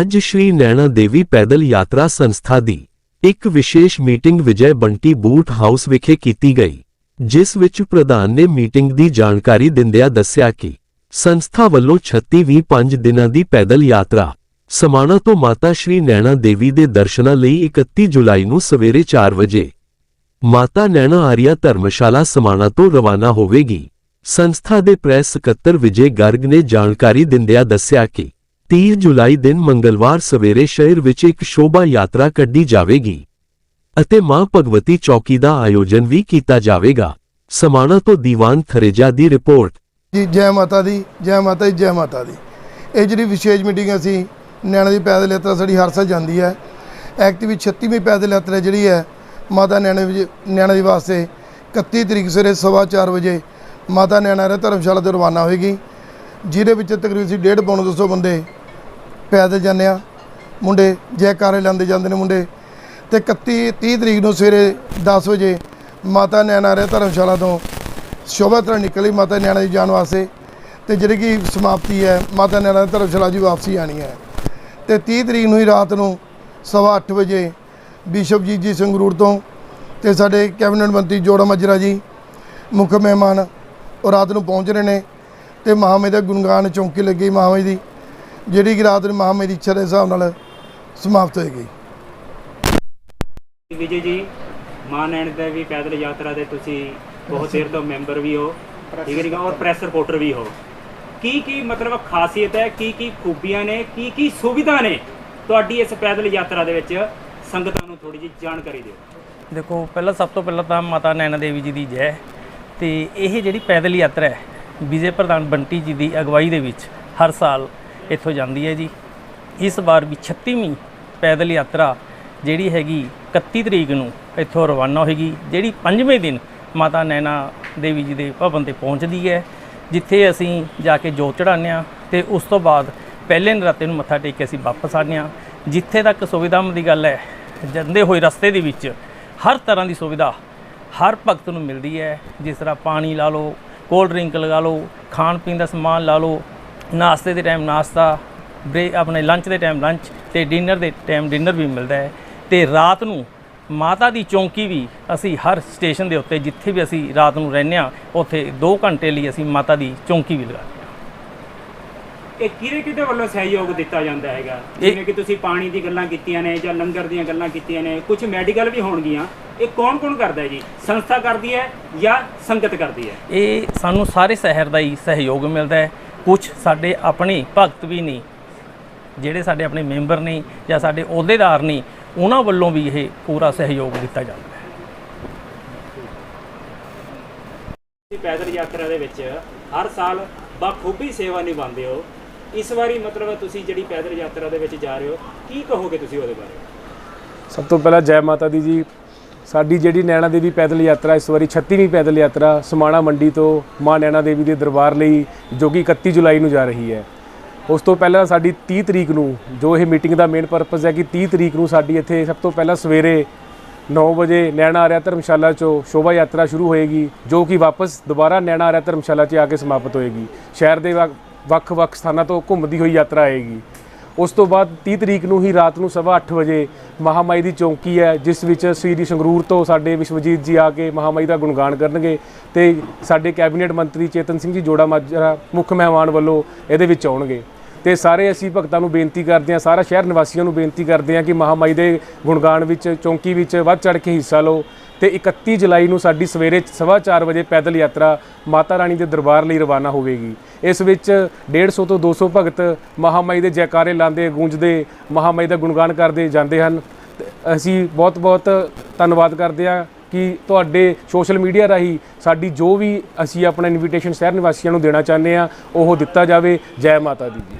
ਅੱਜ ਸ਼੍ਰੀ ਨੈਣਾ ਦੇਵੀ ਪੈਦਲ ਯਾਤਰਾ ਸੰਸਥਾ ਦੀ ਇੱਕ ਵਿਸ਼ੇਸ਼ meeting Vijay Bunty boot house ਵਿਖੇ ਕੀਤੀ ਗਈ, ਜਿਸ ਵਿੱਚ ਪ੍ਰਧਾਨ ਨੇ ਮੀਟਿੰਗ ਦੀ ਜਾਣਕਾਰੀ ਦਿੰਦਿਆਂ ਦੱਸਿਆ ਕਿ ਸੰਸਥਾ ਵੱਲੋਂ 36ਵੀਂ 5 ਦਿਨਾਂ ਦੀ ਪੈਦਲ ਯਾਤਰਾ ਸਮਾਣਾ ਤੋਂ ਮਾਤਾ ਸ਼੍ਰੀ ਨੈਣਾ ਦੇਵੀ ਦੇ ਦਰਸ਼ਨਾਂ ਲਈ 31 ਜੁਲਾਈ ਨੂੰ ਸਵੇਰੇ 4 ਵਜੇ। ਮਾਤਾ ਨੈਣਾ ਆਰੀਆ ਧਰਮਸ਼ਾਲਾ ਸਮਾਣਾ ਤੋਂ ਰਵਾਨਾ ਹੋਵੇਗੀ। ਸੰਸਥਾ ਦੇ ਪ੍ਰੈਸ ਸਕੱਤਰ ਵਿਜੇ ਗਰਗ ਨੇ ਜਾਣਕਾਰੀ ਦਿੰਦਿਆਂ ਦੱਸਿਆ ਕਿ 30 ਜੁਲਾਈ ਦਿਨ ਮੰਗਲਵਾਰ ਸਵੇਰੇ ਸ਼ਹਿਰ ਵਿੱਚ ਇੱਕ ਸ਼ੋਭਾ ਯਾਤਰਾ ਕੱਢੀ ਜਾਵੇਗੀ ਅਤੇ ਮਾਂ ਭਗਵਤੀ ਚੌਕੀ ਦਾ ਆਯੋਜਨ ਵੀ ਕੀਤਾ ਜਾਵੇਗਾ। ਸਮਾਣਾ ਤੋਂ ਦੀਵਾਨ ਥਰੇਜਾ ਦੀ ਰਿਪੋਰਟ। ਜੀ, ਜੈ ਮਾਤਾ ਦੀ, ਜੈ ਮਾਤਾ ਦੀ, ਜੈ ਮਾਤਾ ਦੀ। ਇਹ ਜਿਹੜੀ ਵਿਸ਼ੇਸ਼ ਮੀਟਿੰਗ ਅਸੀਂ ਨੈਣਾ ਦੀ ਪੈਦਲ ਯਾਤਰਾ ਸਾਡੀ ਹਰ ਸਾਲ ਜਾਂਦੀ ਹੈ। ਐਕਟਿਵ 36ਵੀਂ ਪੈਦਲ ਯਾਤਰਾ ਜਿਹੜੀ ਹੈ, ਮਾਤਾ ਨੈਣਾ ਵਿਜ- ਨੈਣਾ ਦੀ ਵਾਸਤੇ 31 ਤਰੀਕ ਸਵੇਰੇ ਸਵਾ ਚਾਰ ਵਜੇ ਮਾਤਾ ਨੈਣਾ ਧਰਮਸ਼ਾਲਾ ਤੋਂ ਰਵਾਨਾ ਹੋਏਗੀ। ਜਿਹਦੇ ਵਿੱਚ ਤਕਰੀਬਨ ਅਸੀਂ ਡੇਢ ਪੌਣ 200 ਬੰਦੇ ਪੈਦਲ ਜਾਂਦੇ ਆ। ਮੁੰਡੇ ਜੈਕਾਰੇ ਲਾਉਂਦੇ ਜਾਂਦੇ ਨੇ ਮੁੰਡੇ। ਤੇ 31 30 ਤਰੀਕ ਨੂੰ ਸਵੇਰੇ 10 ਵਜੇ ਮਾਤਾ ਨੈਣਾ ਰ ਧਰਮਸ਼ਾਲਾ ਤੋਂ ਸ਼ੋਭਾ ਯਾਤਰਾ ਨਿਕਲੀ ਮਾਤਾ ਨੈਣਾ ਜੀ ਜਾਣ ਵਾਸਤੇ। ਤੇ ਜਿਹੜੀ ਕਿ ਸਮਾਪਤੀ ਹੈ, ਮਾਤਾ ਨੈਣਾ ਧਰਮਸ਼ਾਲਾ ਜੀ ਵਾਪਸੀ ਆਣੀ ਹੈ। ਤੇ 30 ਤਰੀਕ ਨੂੰ ਹੀ ਰਾਤ ਨੂੰ ਸਵਾ ਅੱਠ ਵਜੇ ਬਿਸ਼ਪਜੀਤ ਜੀ ਸੰਗਰੂਰ ਤੋਂ ਤੇ ਸਾਡੇ ਕੈਬਨਿਟ ਮੰਤਰੀ ਜੋੜਾ ਮਜਰਾ ਜੀ, ਮੁੱਖ ਮਹਿਮਾਨ ਉਹ ਰਾਤ ਨੂੰ ਪਹੁੰਚ ਰਹੇ ਨੇ। ਤੇ ਮਹਾਮੇ ਦਾ ਗੁਣਗਾਨ ਚੌਂਕੀ ਲੱਗੀ ਮਹਾਮੇ ਦੀ ਜਿਹੜੀ ਕਿ ਰਾਤ ਨੂੰ ਮਹਾਮੇ ਦੀ ਇੱਛਾ ਦੇ ਹਿਸਾਬ ਨਾਲ ਸਮਾਪਤ ਹੋਏਗੀ ਵਿਜੇ ਜੀ ਮਾਂ ਨੈਣ ਦੇਵੀ ਪੈਦਲ ਯਾਤਰਾ ਦੇ ਤੁਸੀਂ ਬਹੁਤ ਦੇਰ ਤੋਂ ਮੈਂਬਰ ਵੀ ਹੋ ਠੀਕ ਹੈ ਜੀ ਔਰ ਪ੍ਰੈਸ ਰਿਪੋਰਟਰ ਵੀ ਹੋ। ਕੀ ਕੀ ਮਤਲਬ ਖਾਸੀਅਤ ਹੈ? ਕੀ ਕੀ ਖੂਬੀਆਂ ਨੇ? ਕੀ ਕੀ ਸੁਵਿਧਾ ਨੇ ਤੁਹਾਡੀ ਇਸ ਪੈਦਲ ਯਾਤਰਾ ਦੇ ਵਿੱਚ? ਸੰਗਤਾਂ ਨੂੰ ਥੋੜੀ ਜਿਹੀ ਜਾਣਕਾਰੀ ਦਿਓ। ਦੇਖੋ ਪਹਿਲਾਂ ਸਭ ਤੋਂ ਪਹਿਲਾਂ ਤਾਂ ਮਾਤਾ ਨੈਣਾ ਦੇਵੀ ਜੀ ਦੀ ਜੈ। ਤੇ ਇਹ ਜਿਹੜੀ ਪੈਦਲ ਯਾਤਰਾ ਹੈ ਵਿਜੇ ਪ੍ਰਧਾਨ ਬੰਟੀ ਜੀ ਦੀ ਅਗਵਾਈ ਦੇ ਵਿੱਚ ਹਰ ਸਾਲ ਇੱਥੋਂ ਜਾਂਦੀ ਹੈ ਜੀ। ਇਸ ਵਾਰ ਵੀ 36ਵੀਂ ਪੈਦਲ ਯਾਤਰਾ ਜਿਹੜੀ ਹੈਗੀ 31 ਤਰੀਕ ਨੂੰ ਇੱਥੋਂ ਰਵਾਨਾ ਹੋਏਗੀ, ਜਿਹੜੀ ਪੰਜਵੇਂ ਦਿਨ ਮਾਤਾ ਨੈਣਾ ਦੇਵੀ ਜੀ ਦੇ ਭਵਨ ਤੇ ਪਹੁੰਚਦੀ ਹੈ, ਜਿੱਥੇ ਅਸੀਂ ਜਾ ਕੇ ਜੋਤ ਚੜਾਉਂਦੇ ਹਾਂ ਤੇ ਉਸ ਤੋਂ ਬਾਅਦ ਪਹਿਲੇ ਨਰਾਤੇ ਨੂੰ ਮੱਥਾ ਟੇਕ ਕੇ ਅਸੀਂ ਵਾਪਸ ਆਉਂਦੇ ਹਾਂ। ਜਿੱਥੇ ਤੱਕ ਸੁਵਿਧਾਵਾਂ ਦੀ ਗੱਲ ਹੈ, ਜਾਂਦੇ ਹੋਏ ਰਸਤੇ ਦੇ ਵਿੱਚ ਹਰ ਤਰ੍ਹਾਂ ਦੀ ਸੁਵਿਧਾ ਹਰ ਭਗਤ ਨੂੰ ਮਿਲਦੀ ਹੈ। ਜਿਸ ਤਰ੍ਹਾਂ ਪਾਣੀ ਲਾ ਲਓ, ਕੋਲਡ ਡਰਿੰਕ ਲਗਾ ਲਓ ਖਾਣ ਪੀਣ ਦਾ ਸਮਾਨ ਲਾ ਲਓ ਨਾਸ਼ਤੇ ਦੇ ਟਾਈਮ ਨਾਸ਼ਤਾ ਬ੍ਰੇਕ ਆਪਣੇ ਲੰਚ ਦੇ ਟਾਈਮ ਲੰਚ ਤੇ ਡਿਨਰ ਦੇ ਟਾਈਮ ਡਿਨਰ ਵੀ ਮਿਲਦਾ ਹੈ। ਤੇ ਰਾਤ ਨੂੰ ਮਾਤਾ ਦੀ ਚੌਂਕੀ ਵੀ ਅਸੀਂ ਹਰ ਸਟੇਸ਼ਨ ਦੇ ਉੱਤੇ ਜਿੱਥੇ ਵੀ ਅਸੀਂ ਰਾਤ ਨੂੰ ਰਹਿੰਦੇ ਹਾਂ ਉੱਥੇ 2 ਘੰਟੇ ਲਈ ਅਸੀਂ ਮਾਤਾ ਦੀ ਚੌਂਕੀ ਵੀ ਲਗਾਉਂਦੇ ਹਾਂ। ਇਹ ਕਿਹਦੇ ਕਿਹਦੇ ਵੱਲੋਂ ਸਹਿਯੋਗ ਦਿੱਤਾ ਜਾਂਦਾ ਹੈਗਾ? ਜਿਵੇਂ ਕਿ ਤੁਸੀਂ ਪਾਣੀ ਦੀ ਗੱਲਾਂ ਕੀਤੀਆਂ ਨੇ ਜਾਂ ਲੰਗਰ ਦੀਆਂ ਗੱਲਾਂ ਕੀਤੀਆਂ ਨੇ ਕੁਝ ਮੈਡੀਕਲ ਵੀ ਹੋਣਗੀਆਂ। ਇਹ ਕੌਣ ਕੌਣ ਕਰਦਾ ਹੈ ਜੀ? ਸੰਸਥਾ ਕਰਦੀ ਹੈ ਜਾਂ ਸੰਗਤ ਕਰਦੀ ਹੈ? ਇਹ ਸਾਨੂੰ ਸਾਰੇ ਸ਼ਹਿਰ ਦਾ ਹੀ ਸਹਿਯੋਗ ਮਿਲਦਾ ਹੈ। ਕੁਝ ਸਾਡੇ ਆਪਣੇ ਭਗਤ ਵੀ ਨੇ ਜਿਹੜੇ ਸਾਡੇ ਆਪਣੇ ਮੈਂਬਰ ਨੇ ਜਾਂ ਸਾਡੇ ਅਹੁਦੇਦਾਰ ਨੇ ਉਹਨਾਂ ਵੱਲੋਂ ਵੀ ਇਹ ਪੂਰਾ ਸਹਿਯੋਗ ਦਿੱਤਾ ਜਾਂਦਾ ਹੈ। ਪੈਦਲ ਯਾਤਰਾ ਦੇ ਵਿੱਚ ਹਰ ਸਾਲ ਬਖੂਬੀ ਸੇਵਾ ਨਿਭਾਉਂਦੇ ਹੋ। ਇਸ ਵਾਰੀ ਮਤਲਬ ਤੁਸੀਂ ਜਿਹੜੀ ਪੈਦਲ ਯਾਤਰਾ ਦੇ ਵਿੱਚ ਜਾ ਰਹੇ ਹੋ ਕੀ ਕਹੋਗੇ ਤੁਸੀਂ ਉਹਦੇ ਬਾਰੇ? ਸਭ ਤੋਂ ਪਹਿਲਾਂ ਜੈ ਮਾਤਾ ਦੀ ਜੀ ਸਾਡੀ ਜਿਹੜੀ ਨੈਣਾ ਦੇਵੀ ਪੈਦਲ ਯਾਤਰਾ, ਇਸ ਵਾਰੀ 36ਵੀਂ ਪੈਦਲ ਯਾਤਰਾ ਸਮਾਣਾ ਮੰਡੀ ਤੋਂ ਮਾਂ ਨੈਣਾ ਦੇਵੀ ਦੇ ਦਰਬਾਰ ਲਈ ਜੋ ਕਿ 31 ਜੁਲਾਈ ਨੂੰ ਜਾ ਰਹੀ ਹੈ। ਉਸ ਤੋਂ ਪਹਿਲਾਂ ਸਾਡੀ 30 ਤਰੀਕ ਨੂੰ, ਜੋ ਇਹ ਮੀਟਿੰਗ ਦਾ ਮੇਨ ਪਰਪਸ ਹੈ ਕਿ 30 ਤਰੀਕ ਨੂੰ ਸਾਡੀ ਇੱਥੇ ਸਭ ਤੋਂ ਪਹਿਲਾਂ ਸਵੇਰੇ 9 ਵਜੇ ਨੈਣਾ ਆਰਿਆ ਧਰਮਸ਼ਾਲਾ ਚੋਂ ਸ਼ੋਭਾ ਯਾਤਰਾ ਸ਼ੁਰੂ ਹੋਏਗੀ, ਜੋ ਕਿ ਵਾਪਸ ਦੁਬਾਰਾ ਨੈਣਾ ਆਰਿਆ ਧਰਮਸ਼ਾਲਾ 'ਚ ਆ ਕੇ ਸਮਾਪਤ ਹੋਏਗੀ। ਸ਼ਹਿਰ ਦੇ ਵੱਖ- ਵੱਖ-ਵੱਖ ਸਥਾਨਾਂ ਤੋਂ ਘੁੰਮਦੀ ਹੋਈ ਯਾਤਰਾ ਆਏਗੀ। ਉਸ ਤੋਂ ਬਾਅਦ 30 ਤਰੀਕ ਨੂੰ ਹੀ ਰਾਤ ਨੂੰ ਸਵਾ ਅੱਠ ਵਜੇ ਮਹਾਮਾਈ ਦੀ ਚੌਂਕੀ ਹੈ, ਜਿਸ ਵਿੱਚ ਸ੍ਰੀ ਸੰਗਰੂਰ ਤੋਂ ਸਾਡੇ ਵਿਸ਼ਵਜੀਤ ਜੀ ਆ ਕੇ ਮਹਾਮਾਈ ਦਾ ਗੁਣਗਾਨ ਕਰਨਗੇ ਤੇ ਸਾਡੇ ਕੈਬਨਿਟ ਮੰਤਰੀ ਚੇਤਨ ਸਿੰਘ ਜੀ ਜੋੜਾ ਮਾਜਰਾ ਮੁੱਖ ਮਹਿਮਾਨ ਵੱਲੋਂ ਇਹਦੇ ਵਿੱਚ ਆਉਣਗੇ। ਤੇ ਸਾਰੇ ਅਸੀਂ ਭਗਤਾਂ ਨੂੰ ਬੇਨਤੀ ਕਰਦੇ ਹਾਂ, ਸਾਰਾ ਸ਼ਹਿਰ ਨਿਵਾਸੀਆਂ ਨੂੰ ਬੇਨਤੀ ਕਰਦੇ ਹਾਂ ਕਿ ਮਹਾਮਾਈ ਦੇ ਗੁਣਗਾਨ ਵਿੱਚ, ਚੌਂਕੀ ਵਿੱਚ ਵੱਧ ਚੜ ਕੇ ਹਿੱਸਾ ਲਓ ਤੇ 31 ਜੁਲਾਈ ਨੂੰ ਸਾਡੀ ਸਵੇਰੇ ਸਵਾ ਚਾਰ ਵਜੇ ਪੈਦਲ ਯਾਤਰਾ ਮਾਤਾ ਰਾਣੀ ਦੇ ਦਰਬਾਰ ਲਈ ਰਵਾਨਾ ਹੋਵੇਗੀ। ਇਸ ਵਿੱਚ 150 ਤੋਂ 200 ਭਗਤ ਮਹਾਮਾਈ ਦੇ ਜੈਕਾਰੇ ਲਾਉਂਦੇ, ਗੂੰਜਦੇ, ਮਹਾਮਾਈ ਦਾ ਗੁਣਗਾਨ ਕਰਦੇ ਜਾਂਦੇ ਹਨ। ਤੇ ਅਸੀਂ ਬਹੁਤ ਬਹੁਤ ਧੰਨਵਾਦ ਕਰਦੇ ਹਾਂ ਕਿ ਤੁਹਾਡੇ ਸੋਸ਼ਲ ਮੀਡੀਆ ਰਾਹੀਂ ਸਾਡੀ ਜੋ ਵੀ ਅਸੀਂ ਆਪਣਾ ਇਨਵੀਟੇਸ਼ਨ ਸ਼ਹਿਰ ਨਿਵਾਸੀਆਂ ਨੂੰ ਦੇਣਾ ਚਾਹੁੰਦੇ ਹਾਂ, ਉਹ ਦਿੱਤਾ ਜਾਵੇ। ਜੈ ਮਾਤਾ ਦੀ। ਜੀ